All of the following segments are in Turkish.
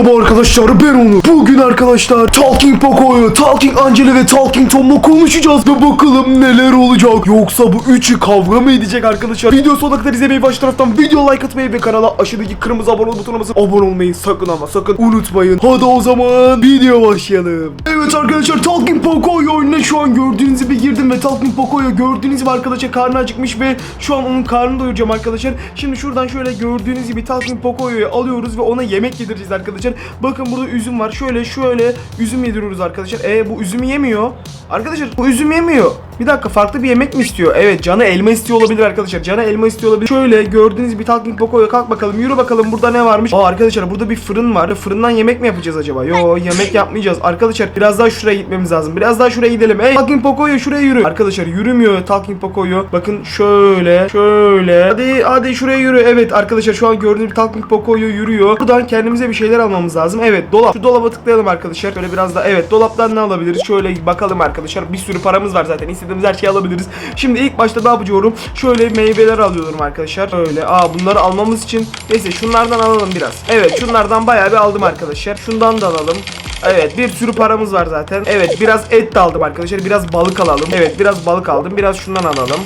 Merhaba arkadaşlar ben Onur. Bugün arkadaşlar Talking Poco'yu, Talking Angela ve Talking Tom'la konuşacağız ve bakalım neler olacak. Yoksa bu üçü kavga mı edecek arkadaşlar? Video sonuna kadar izlemeyi baş taraftan video like atmayı ve kanala aşağıdaki kırmızı abone ol butonuna basıp abone olmayı sakın ama sakın unutmayın. Hadi o zaman video başlayalım. Evet arkadaşlar Talking Poco'yu oyununa şu an gördüğünüz gibi girdim ve Talking Poco'yu gördüğünüz gibi arkadaşlar karnı acıkmış ve şu an onun karnını doyuracağım arkadaşlar. Şimdi şuradan şöyle gördüğünüz gibi Talking Poco'yu alıyoruz ve ona yemek yedireceğiz arkadaşlar. Bakın burada üzüm var. Şöyle şöyle üzüm yediriyoruz arkadaşlar. E bu üzümü yemiyor. Arkadaşlar bu üzüm yemiyor. Bir dakika farklı bir yemek mi istiyor? Evet canı elma istiyor olabilir arkadaşlar. Canı elma istiyor olabilir. Şöyle gördüğünüz gibi Talking Poco'ya kalk bakalım. Yürü bakalım burada ne varmış? Aa arkadaşlar burada bir fırın var. Fırından yemek mi yapacağız acaba? Yo yemek yapmayacağız. Arkadaşlar biraz daha şuraya gitmemiz lazım. Biraz daha şuraya gidelim. Hey Talking Poco'ya şuraya yürü. Arkadaşlar yürümüyor Talking Poco'yu. Bakın şöyle şöyle. Hadi hadi şuraya yürü. Evet arkadaşlar şu an gördüğünüz Talking Poco'yu yürüyor. Buradan kendimize bir şeyler almamız lazım. Evet dolap. Şu dolaba tıklayalım arkadaşlar. Şöyle biraz da evet dolaptan ne alabiliriz? Şöyle bakalım arkadaşlar. Bir sürü paramız var zaten. İstediğimiz her şeyi alabiliriz. Şimdi ilk başta ne yapıyorum? Şöyle meyveler alıyorum arkadaşlar. Öyle. Aa bunları almamız için neyse şunlardan alalım biraz. Evet şunlardan bayağı bir aldım arkadaşlar. Şundan da alalım. Evet bir sürü paramız var zaten. Evet biraz et de aldım arkadaşlar. Biraz balık alalım. Evet biraz balık aldım. Biraz şundan alalım.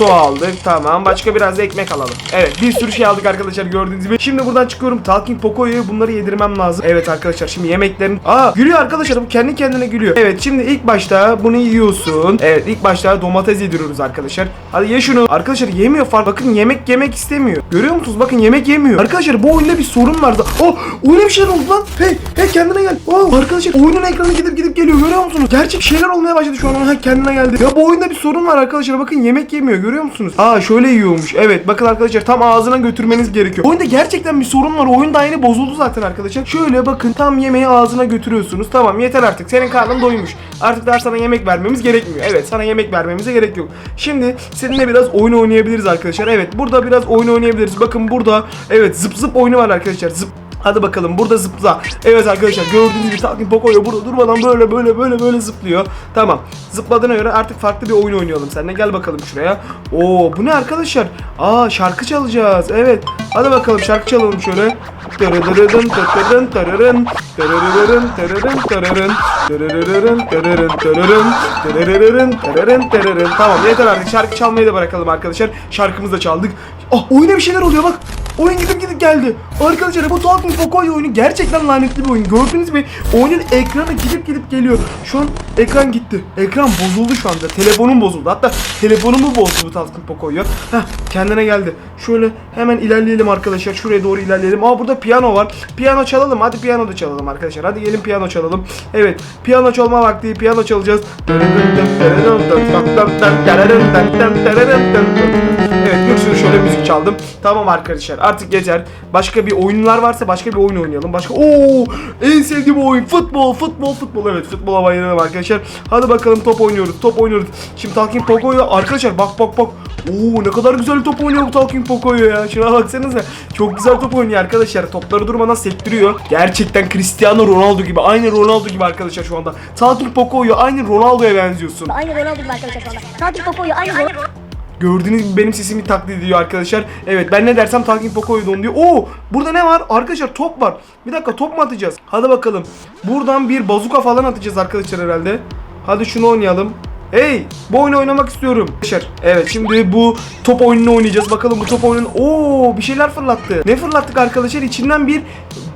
Su aldık tamam. Başka biraz da ekmek alalım. Evet bir sürü şey aldık arkadaşlar gördüğünüz gibi. Şimdi buradan çıkıyorum Talking Poco'yu bunları yedirmem lazım. Evet arkadaşlar şimdi yemeklerin Aa gülüyor arkadaşlar bu kendi kendine gülüyor. Evet şimdi ilk başta bunu yiyorsun. Evet ilk başta domates yediriyoruz arkadaşlar. Hadi ye şunu. Arkadaşlar yemiyor fark Bakın yemek yemek istemiyor. Görüyor musunuz? Bakın yemek yemiyor. Arkadaşlar bu oyunda bir sorun var Oh oyuna bir şeyler oldu lan. Hey hey kendine gel. Oh arkadaşlar oyunun ekranı gidip gidip geliyor görüyor musunuz? Gerçek şeyler olmaya başladı şu an. Ha kendine geldi. Ya bu oyunda bir sorun var arkadaşlar. Bakın yemek yemiyor musunuz? Aa şöyle yiyormuş. Evet bakın arkadaşlar tam ağzına götürmeniz gerekiyor. Oyunda gerçekten bir sorun var. Oyun da aynı bozuldu zaten arkadaşlar. Şöyle bakın tam yemeği ağzına götürüyorsunuz. Tamam yeter artık. Senin karnın doymuş. Artık daha sana yemek vermemiz gerekmiyor. Evet sana yemek vermemize gerek yok. Şimdi seninle biraz oyun oynayabiliriz arkadaşlar. Evet burada biraz oyun oynayabiliriz. Bakın burada evet zıp zıp oyunu var arkadaşlar. Zıp Hadi bakalım burada zıpla. Evet arkadaşlar gördüğünüz gibi Talking Poco'ya burada durmadan böyle böyle böyle böyle zıplıyor. Tamam. Zıpladığına göre artık farklı bir oyun oynayalım seninle. Gel bakalım şuraya. Oo bu ne arkadaşlar? Aa şarkı çalacağız. Evet. Hadi bakalım şarkı çalalım şöyle. Tırırırın tırırın tırırın tırırırın tırırın tırırın tırırırın tırırın tırırın tırırırın tırırın tırırın Tamam yeter artık şarkı çalmayı da bırakalım arkadaşlar. Şarkımızı da çaldık. Ah oyuna bir şeyler oluyor bak. Oyun gidip gidip geldi. Arkadaşlar bu Talking Pocoyo oyunu gerçekten lanetli bir oyun. Gördüğünüz gibi oyunun ekranı gidip gidip geliyor. Şu an ekran gitti. Ekran bozuldu şu anda. Telefonum bozuldu. Hatta telefonumu bozdu bu Talking Pocoyo. Heh kendine geldi. Şöyle hemen ilerleyelim arkadaşlar. Şuraya doğru ilerleyelim. Aa burada piyano var. Piyano çalalım. Hadi piyano da çalalım arkadaşlar. Hadi gelin piyano çalalım. Evet piyano çalma vakti. Piyano çalacağız. Evet bir şöyle müzik çaldım. Tamam arkadaşlar artık yeter. Başka bir oyunlar varsa başka bir oyun oynayalım. Başka Oo en sevdiğim oyun futbol futbol futbol. Evet futbola bayılıyorum arkadaşlar. Hadi bakalım top oynuyoruz. Top oynuyoruz. Şimdi Talking Poco'yu arkadaşlar bak bak bak. Oo ne kadar güzel top oynuyor bu Talking Poco'yu ya. Şuna baksanıza. Çok güzel top oynuyor arkadaşlar. Topları durmadan sektiriyor. Gerçekten Cristiano Ronaldo gibi. Aynı Ronaldo gibi arkadaşlar şu anda. Talking Poco'yu aynı Ronaldo'ya benziyorsun. Aynı Ronaldo gibi arkadaşlar şu anda. Tatil Poco'yu aynı Ronaldo. Gördüğünüz gibi benim sesimi taklit ediyor arkadaşlar. Evet ben ne dersem Talking Poco'yu don diyor. Oo burada ne var? Arkadaşlar top var. Bir dakika top mu atacağız? Hadi bakalım. Buradan bir bazuka falan atacağız arkadaşlar herhalde. Hadi şunu oynayalım. Hey bu oyunu oynamak istiyorum. Arkadaşlar evet şimdi bu top oyununu oynayacağız. Bakalım bu top oyunun Oo bir şeyler fırlattı. Ne fırlattık arkadaşlar? İçinden bir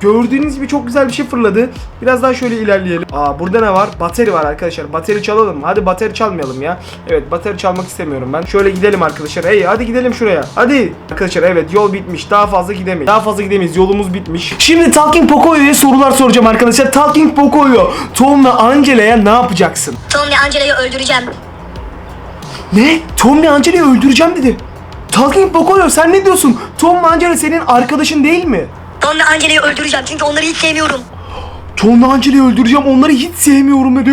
gördüğünüz gibi çok güzel bir şey fırladı. Biraz daha şöyle ilerleyelim. Aa burada ne var? Bateri var arkadaşlar. Bateri çalalım. Hadi bateri çalmayalım ya. Evet bateri çalmak istemiyorum ben. Şöyle gidelim arkadaşlar. Hey hadi gidelim şuraya. Hadi. Arkadaşlar evet yol bitmiş. Daha fazla gidemeyiz. Daha fazla gidemeyiz. Yolumuz bitmiş. Şimdi Talking Pocoyo'ya sorular soracağım arkadaşlar. Talking Pocoyo, Tom'la Angela'ya ne yapacaksın? Tom ve Angela'yı öldüreceğim. Ne? Tom'la Angela'yı öldüreceğim dedi. Talking Pocoyo sen ne diyorsun? Tom'la Angela senin arkadaşın değil mi? Ve Angela'yı öldüreceğim çünkü onları hiç sevmiyorum. Tom'la Angela'yı öldüreceğim. Onları hiç sevmiyorum dedi.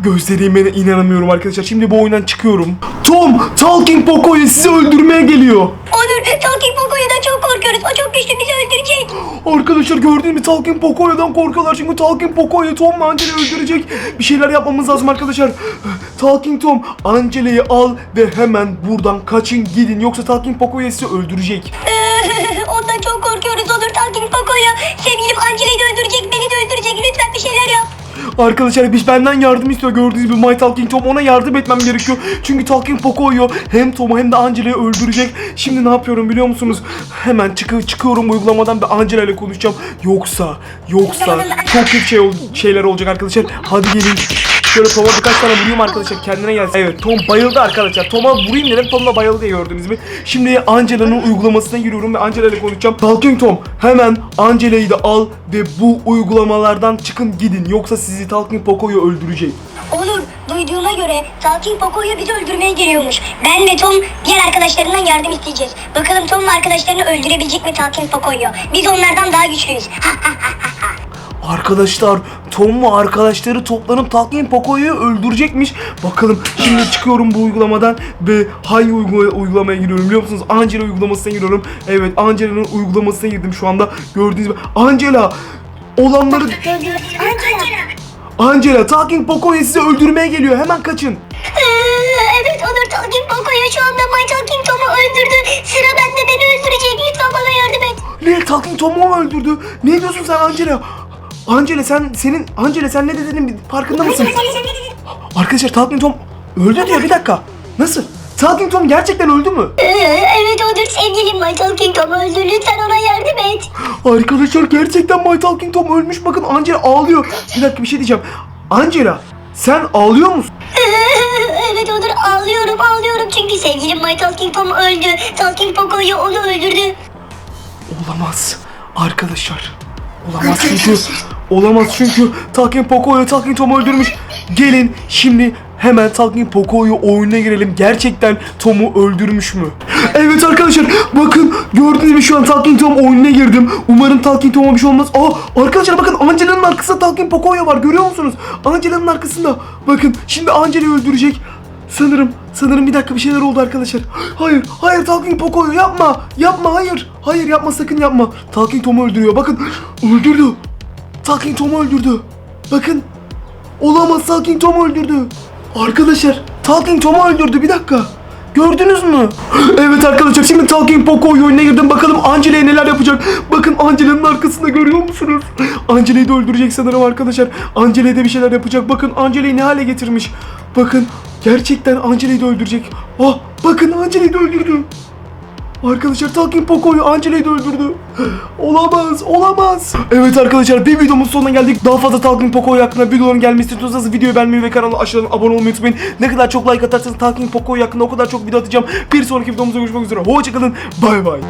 Gözlerime inanamıyorum arkadaşlar. Şimdi bu oyundan çıkıyorum. Tom, Talking Pocoyo sizi öldürmeye geliyor. Onur, Talking Poco'dan çok korkuyoruz. O çok güçlü bizi öldürecek. Arkadaşlar gördüğünüz gibi Talking Pocoyo'dan korkuyorlar çünkü Talking Pocoyo Tom Angela'yı öldürecek. Bir şeyler yapmamız lazım arkadaşlar. Talking Tom Angela'yı al ve hemen buradan kaçın gidin yoksa Talking Pocoyo sizi öldürecek. Ondan çok korkuyoruz Talking Poco'yu Poco'yu. Sevgilim Angela'yı da öldürecek, beni de öldürecek. Lütfen bir şeyler yap. Arkadaşlar biz benden yardım istiyor gördüğünüz gibi My Talking Tom ona yardım etmem gerekiyor. Çünkü Talking Poco'yu hem Tom'u hem de Angela'yı öldürecek. Şimdi ne yapıyorum biliyor musunuz? Hemen çıkı çıkıyorum uygulamadan ve Angela ile konuşacağım. Yoksa yoksa çok kötü şey şeyler olacak arkadaşlar. Hadi gelin. Şöyle Tom'a birkaç tane vurayım arkadaşlar kendine gelsin. Evet Tom bayıldı arkadaşlar. Tom'a vurayım dedim Tom da bayıldı gördüğünüz gibi. Şimdi Angela'nın uygulamasına giriyorum ve Angela ile konuşacağım. Talking Tom hemen Angela'yı da al ve bu uygulamalardan çıkın gidin. Yoksa sizi Talking Poco'yu öldürecek. Olur, duyduğuma göre Talking Poco'yu bizi öldürmeye geliyormuş. Ben ve Tom diğer arkadaşlarından yardım isteyeceğiz. Bakalım Tom arkadaşlarını öldürebilecek mi Talking Poco'yu? Biz onlardan daha güçlüyüz. Arkadaşlar Tom ve arkadaşları toplanıp Talking Poco'yu öldürecekmiş. Bakalım şimdi çıkıyorum bu uygulamadan ve hangi uygula- uygulamaya giriyorum biliyor musunuz? Angela uygulamasına giriyorum. Evet Angela'nın uygulamasına girdim şu anda. Gördüğünüz gibi Angela olanları Angela. Angela Talking Poco'yu sizi öldürmeye geliyor. Hemen kaçın. Evet Onur Talking Poco'yu şu anda My Talking Tom'u öldürdü. Sıra bende beni öldürecek. Lütfen bana yardım et. Ne Talking Tom'u mu öldürdü? Ne diyorsun sen Angela? Angela sen senin Angela sen ne dediğinin farkında mısın? Arkadaşlar Talking Tom öldü diyor bir dakika. Nasıl? Talking Tom gerçekten öldü mü? Ee, evet Onur sevgilim My Talking Tom öldü. Lütfen ona yardım et. Arkadaşlar gerçekten My Talking Tom ölmüş. Bakın Angela ağlıyor. Bir dakika bir şey diyeceğim. Angela sen ağlıyor musun? evet Onur ağlıyorum ağlıyorum çünkü sevgilim My Talking Tom öldü. Talking Poco'yu onu öldürdü. Olamaz. Arkadaşlar. Olamaz çünkü. Olamaz çünkü Talking Poco'yu Talking Tom'u öldürmüş. Gelin şimdi hemen Talking Poco'yu oyununa girelim. Gerçekten Tom'u öldürmüş mü? Evet arkadaşlar bakın gördüğünüz gibi şu an Talking Tom oyununa girdim. Umarım Talking Tom'a bir şey olmaz. Aa arkadaşlar bakın Angela'nın arkasında Talking Poco'yu var görüyor musunuz? Angela'nın arkasında. Bakın şimdi Angela'yı öldürecek. Sanırım, sanırım bir dakika bir şeyler oldu arkadaşlar. Hayır, hayır Talking Poco'yu yapma. Yapma, hayır. Hayır yapma sakın yapma. Talking Tom'u öldürüyor. Bakın, öldürdü. Talking Tom'u öldürdü. Bakın. Olamaz Talking Tom'u öldürdü. Arkadaşlar, Talking Tom'u öldürdü. Bir dakika. Gördünüz mü? Evet arkadaşlar şimdi Talking Poco oyununa girdim. Bakalım Angela'ya neler yapacak. Bakın Angela'nın arkasında görüyor musunuz? Angela'yı da öldürecek sanırım arkadaşlar. Angela'ya da bir şeyler yapacak. Bakın Angela'yı ne hale getirmiş. Bakın gerçekten Angela'yı da öldürecek. Ah bakın Angela'yı da öldürdü. Arkadaşlar Talking Poco'yu Angela'yı da öldürdü. Olamaz, olamaz. Evet arkadaşlar bir videomuz sonuna geldik. Daha fazla Talking Poco hakkında videoların gelmesi istiyorsanız videoyu beğenmeyi ve kanala aşağıdan abone olmayı unutmayın. Ne kadar çok like atarsanız Talking Poco hakkında o kadar çok video atacağım. Bir sonraki videomuzda görüşmek üzere. Hoşçakalın. Bay bay.